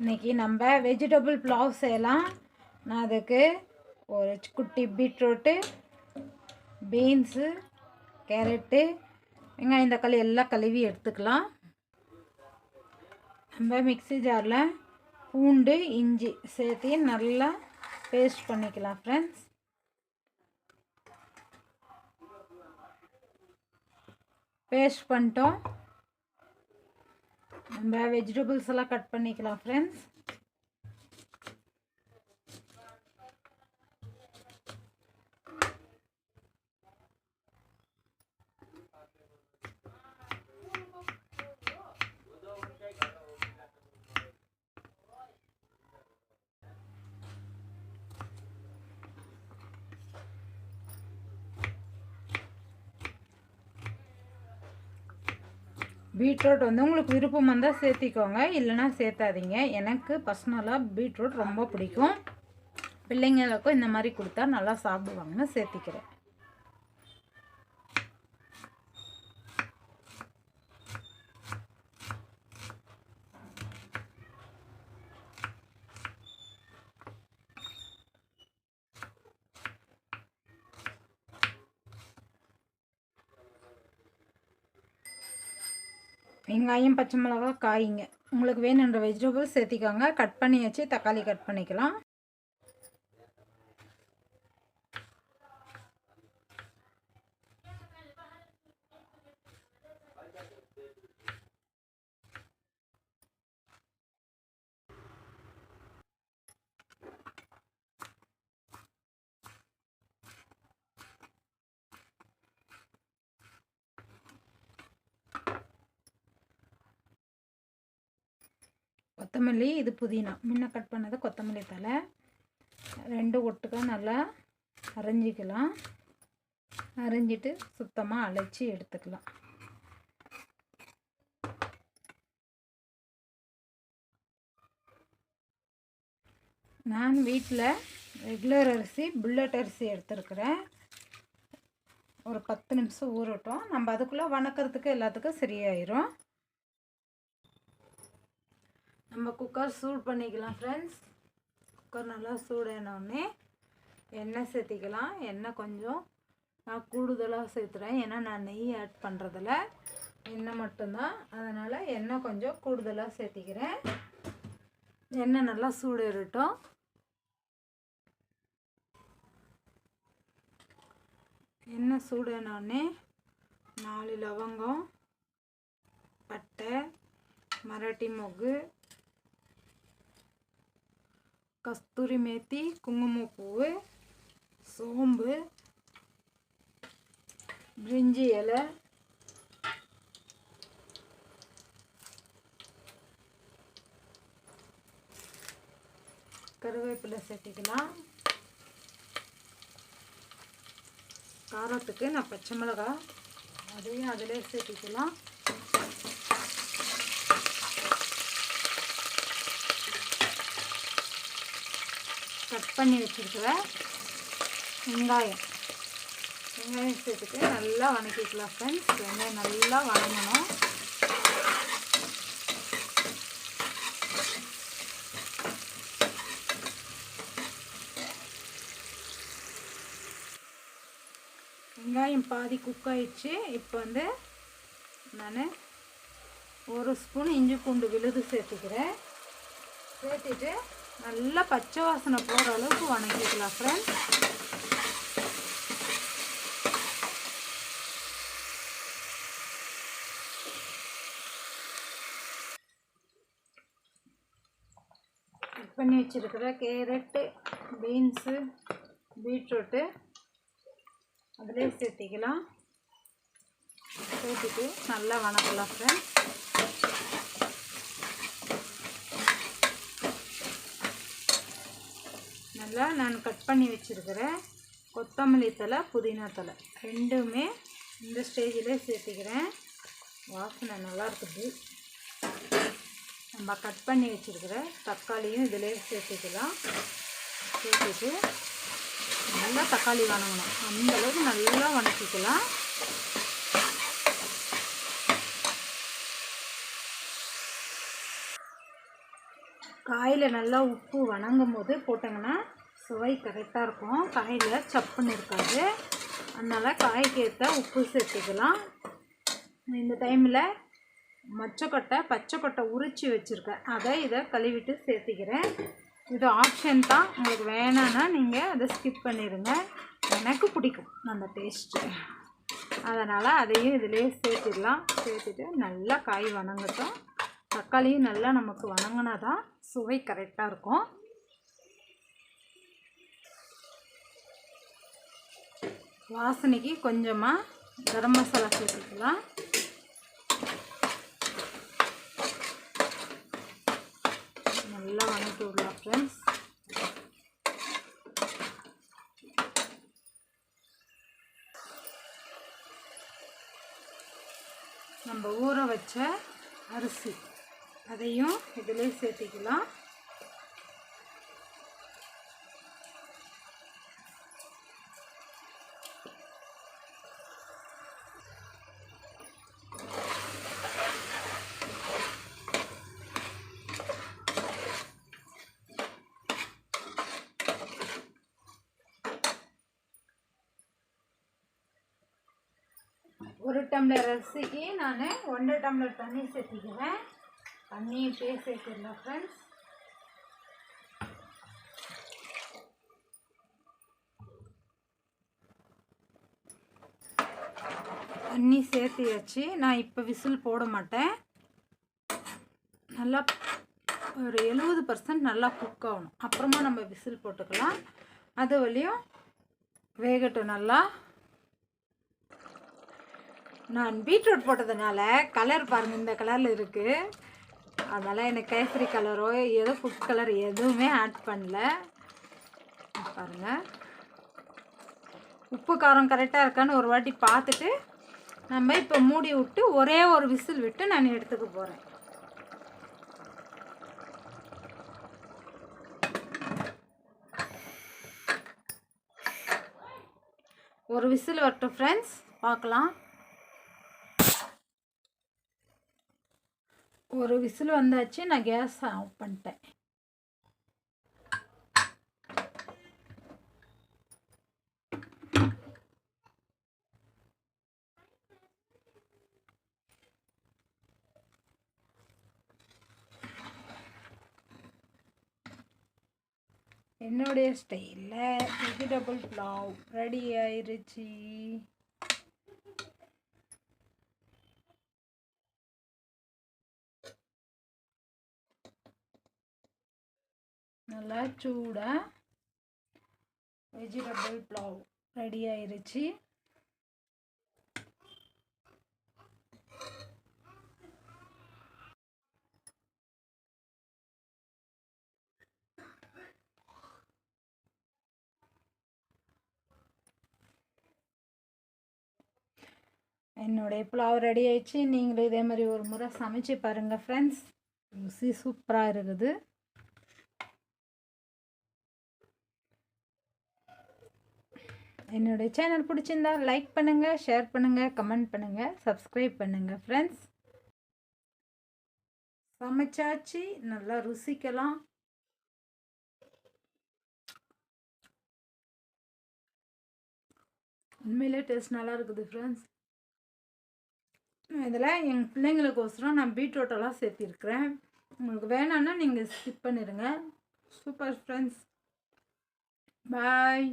இன்றைக்கி நம்ம வெஜிடபிள் புலாவ் செய்யலாம். நான் அதுக்கு ஒரு குட்டி பீட்ரூட்டு பீன்ஸு கேரட்டு வெங்காயம் தக்காளி எல்லாம் கழுவி எடுத்துக்கலாம். நம்ம மிக்ஸி ஜாரில் பூண்டு இஞ்சி சேர்த்து நல்லா பேஸ்ட் பண்ணிக்கலாம் ஃப்ரெண்ட்ஸ் பேஸ்ட் பண்ணிட்டோம். நம்ம வெஜிடபிள்ஸ் எல்லாம் கட் பண்ணிக்கலாம் ஃப்ரெண்ட்ஸ் பீட்ரூட் வந்து உங்களுக்கு விருப்பம் வந்தால் சேர்த்திக்கோங்க இல்லைனா சேர்த்தாதீங்க. எனக்கு பர்சனலாக பீட்ரூட் ரொம்ப பிடிக்கும். பிள்ளைங்களுக்கும் இந்த மாதிரி கொடுத்தா நல்லா சாப்பிடுவாங்கன்னு சேர்த்திக்கிறேன். வெங்காயம் பச்சை மிளகா காய்ங்க. உங்களுக்கு வேணுன்ற வெஜிடபிள்ஸ் சேர்த்திக்கோங்க. கட் பண்ணி வச்சு தக்காளி கட் பண்ணிக்கலாம். கொத்தமல்லி இது புதினா. முன்ன கட் பண்ணது கொத்தமல்லி தலை ரெண்டு ஒட்டுக்கா நல்லா அரைஞ்சிக்கலாம். அரைஞ்சிட்டு சுத்தமாக அழைச்சி எடுத்துக்கலாம். நான் வீட்டில் ரெகுலர் அரிசி புல்லட் அரிசி எடுத்துருக்குறேன். ஒரு பத்து நிமிஷம் ஊறட்டும். நம்ம அதுக்குள்ளே வணக்கிறதுக்கு எல்லாத்துக்கும் சரியாயிரும். நம்ம குக்கர் சூடு பண்ணிக்கலாம் ஃப்ரெண்ட்ஸ் குக்கர் நல்லா சூடானோடனே எண்ணெய் சேர்த்திக்கலாம். எண்ணெய் கொஞ்சம் நான் கூடுதலாக சேர்த்துறேன். ஏன்னா நான் நெய் ஆட் பண்ணுறதில்ல எண்ணெய் மட்டும்தான். அதனால் எண்ணெய் கொஞ்சம் கூடுதலாக சேர்த்திக்கிறேன். எண்ணெய் நல்லா சூடு எண்ணெய் சூடானோடனே நாலு லவங்கம் பட்டை மராட்டி மொகு கஸ்தூரி மேத்தி குங்குமப்பூவு சோம்பு பிரிஞ்சி இலை கருவேப்பிலை சேர்த்திக்கலாம். காரத்துக்கு நான் பச்சை மிளகாய் அதையும் அதிலே சேர்த்திக்கலாம். கட் பண்ணி வச்சுருக்கிற வெங்காயம். வெங்காயம் சேர்த்துட்டு நல்லா வணக்கிக்கலாம் ஃப்ரெண்ட்ஸ் வெங்காயம் நல்லா வணங்கணும். வெங்காயம் பாதி குக் ஆயிடுச்சு. இப்போ வந்து நான் ஒரு ஸ்பூன் இஞ்சி பூண்டு விழுது சேர்த்துக்கிறேன். சேர்த்துட்டு நல்லா பச்சை வாசனை போகிற அளவுக்கு வணக்கிக்கலாம் ஃப்ரெண்ட்ஸ் கட் பண்ணி வச்சுருக்கிற கேரட்டு பீன்ஸு பீட்ரூட்டு அதிலே சேர்த்திக்கலாம். சேர்த்துட்டு நல்லா வணக்கலாம் ஃப்ரெண்ட்ஸ் நல்லா நான் கட் பண்ணி வச்சுருக்கிறேன். கொத்தமல்லி தலை புதினா தலை ரெண்டுமே இந்த ஸ்டேஜில் சேர்த்துக்கிறேன். வாசனை நல்லா இருக்குது. நம்ம கட் பண்ணி வச்சுருக்கிற தக்காளியும் இதிலே சேர்த்துக்கலாம். சேர்த்துட்டு நல்லா தக்காளி வணங்கணும். அந்தளவுக்கு நல்லா வணக்கிக்கலாம். காயில் நல்லா உப்பு வணங்கும் போது போட்டிங்கன்னா சுவை கரெக்டாக இருக்கும். காயில் சப்புன்னு இருக்காது அதனால் காய்க்கு ஏற்ற உப்பு சேர்த்துக்கலாம். இந்த டைமில் மச்சக்கொட்டை பச்சைக்கொட்டை உரித்து வச்சுருக்கேன். அதை இதை கழுவிட்டு சேர்த்திக்கிறேன். இது ஆப்ஷன் தான். உங்களுக்கு வேணான்னா நீங்கள் அதை ஸ்கிப் பண்ணிடுங்க எனக்கு பிடிக்கும் அந்த டேஸ்ட்டு அதனால் அதையும் இதிலே சேர்த்திடலாம். சேர்த்துட்டு நல்லா காய் வணங்கட்டும். தக்காளியும் நல்லா நமக்கு வணங்கினா தான் சுவை கரெக்டாக இருக்கும். வாசனைக்கு கொஞ்சமாக கரம் மசாலா சேர்த்துக்கலாம். நல்லா வணக்கி விடலாம் ஃப்ரெண்ட்ஸ் நம்ம ஊற வச்ச அரிசி அதையும் இதிலே சேர்த்திக்கலாம் ஒரு டம்ளர் அரிசிக்கு நான் ஒன்றரை டம்ளர் தண்ணி சேர்த்திக்குவேன் தண்ணி இப்படியே சேர்த்துடலாம் ஃப்ரெண்ட்ஸ் தண்ணி சேர்த்தியாச்சு. நான் இப்போ விசில் போட மாட்டேன். நல்லா ஒரு எழுபது பர்சன்ட் நல்லா குக் ஆகணும். அப்புறமா நம்ம விசில் போட்டுக்கலாம். அது வழியும் வேகட்டும் நல்லா. நான் பீட்ரூட் போட்டதுனால கலர் பாருங்கள் இந்த கலரில் இருக்குது அதனால் எனக்கு கேசரி கலரோ ஏதோ ஃபுட் கலர் எதுவுமே ஆட் பண்ணல. பாருங்கள் உப்பு காரம் கரெக்டாக இருக்கான்னு ஒரு வாட்டி பார்த்துட்டு நம்ம இப்போ மூடி விட்டு ஒரே ஒரு விசில் விட்டு நான் எடுத்துக்க போகிறேன் ஒரு விசில் வரட்டும் ஃப்ரெண்ட்ஸ் பார்க்கலாம். ஒரு விசில் வந்தாச்சு நான் கேஸ் ஆஃப் பண்ணிட்டேன். என்னுடைய ஸ்டைலில் வெஜிடபிள் புலாவ் ரெடி ஆயிடுச்சு நல்லா சூடாக வெஜிடபிள் புலாவ் ரெடி ஆயிருச்சு. என்னுடைய புலாவ் ரெடி ஆயிடுச்சு நீங்களும் இதே மாதிரி ஒரு முறை சமைச்சு பாருங்கள் ஃப்ரெண்ட்ஸ் ருசி சூப்பராக இருக்குது. என்னுடைய சேனல் பிடிச்சிருந்தா லைக் பண்ணுங்கள் ஷேர் பண்ணுங்கள் கமெண்ட் பண்ணுங்கள் சப்ஸ்கிரைப் பண்ணுங்கள் ஃப்ரெண்ட்ஸ் சமைச்சாச்சு நல்லா ருசிக்கலாம். உண்மையிலே டேஸ்ட் நல்லா இருக்குது ஃப்ரெண்ட்ஸ் இதில் எங்கள் பிள்ளைங்களுக்கோசரம் நான் பீட்ரூட்டெல்லாம் சேர்த்திருக்கிறேன். உங்களுக்கு வேணான்னா நீங்கள் ஸ்கிப் பண்ணிடுங்க சூப்பர் ஃப்ரெண்ட்ஸ் பாய்